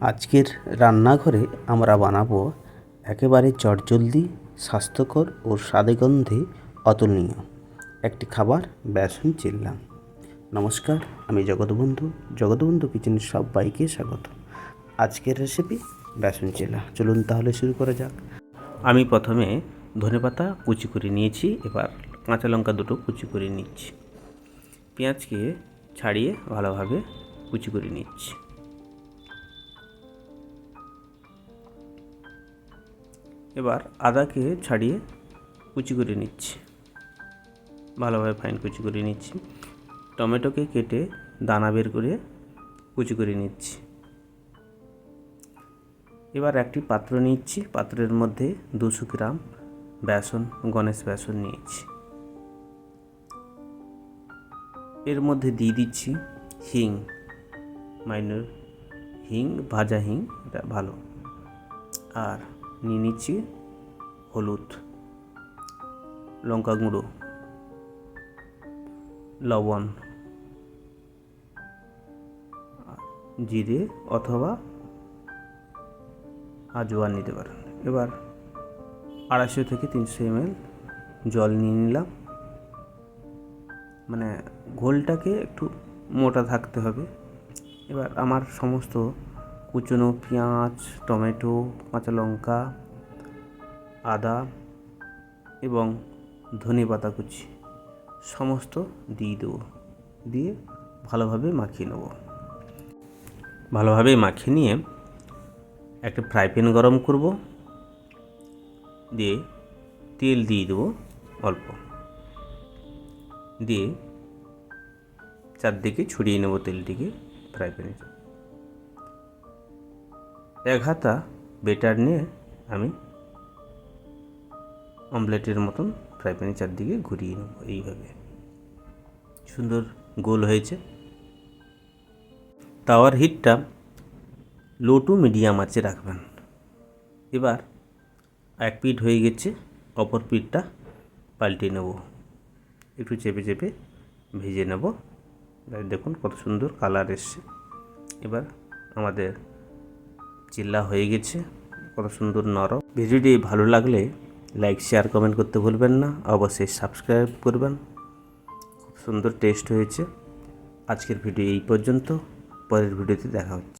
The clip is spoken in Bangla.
আজকের রান্নাঘরে আমরা বানাবো একেবারে চটজলদি, স্বাস্থ্যকর ও স্বাদে অতুলনীয় একটি খাবার বেসন চিল্লা নমস্কার, আমি জগৎবন্ধু জগৎবন্ধু কিচেনের সবাইকে স্বাগত। আজকের রেসিপি বেসন চিল্লা চলুন তাহলে শুরু করা যাক। আমি প্রথমে ধনেপাতা কুচি করে নিয়েছি, এবার কাঁচা লঙ্কা দুটো কুচি করে নিচ্ছি। পেঁয়াজকে ছাড়িয়ে ভালোভাবে কুচি করে নিচ্ছি। এবার আদাকে ছাড়িয়ে কুচি করে নিচ্ছি। ভালোভাবে ফাইন কুচি করে নিচ্ছি। টমেটোকে কেটে দানা বের করে কুচি করে নিচ্ছি। এবার একটি পাত্র নিচ্ছি। পাত্রের মধ্যে দুশো গ্রাম বেসন, গণেশ বেসন নিয়েছি। এর মধ্যে দিয়ে দিচ্ছি হিং মাইনর হিং, ভাজা হিং, এটা ভালো। আর নিয়ে নিচ্ছি হলুদ লঙ্কা গুঁড়ো, লবণ, জিরে অথবা আজওয়ান নিতে পারেন। এবার আড়াইশো থেকে তিনশো এমএল জল নিয়ে নিলাম। মানে ঘোলটাকে একটু মোটা থাকতে হবে। এবার আমার সমস্ত কুচনো পেঁয়াজ, টমেটো, কাঁচা লঙ্কা, আদা এবং ধনে পাতা কুচি। সমস্ত দিয়ে দেবো। দিয়ে ভালোভাবে মাখিয়ে নেব। ভালোভাবে মাখিয়ে নিয়ে একটা ফ্রাই প্যান গরম করব। দিয়ে তেল দিয়ে দেবো অল্প। দিয়ে চারদিকে ছড়িয়ে নেব তেলটিকে ফ্রাই প্যানে এক হাতা বেটার নিয়ে আমি অমলেটের মতন ফ্রাই প্যানের চারদিকে ঘুরিয়ে নেব এইভাবে। সুন্দর গোল হয়েছে। তাওয়ার হিটটা লো টু মিডিয়াম আছে রাখবেন। এবার এক পিঠ হয়ে গেছে, অপর পিঠটা পাল্টে নেব। একটু চেপে চেপে ভেজে নেব। দেখুন কত সুন্দর কালার এসছে। এবার আমাদের চিল্লা হয়ে গেছে। কত সুন্দর নরম। ভিডিওটি ভালো লাগলে লাইক শেয়ার কমেন্ট করতে ভুলবেন না। অবশ্যই সাবস্ক্রাইব করবেন। খুব সুন্দর টেস্ট হয়েছে। আজকের ভিডিও এই পর্যন্ত। পরের ভিডিওতে দেখা হচ্ছে।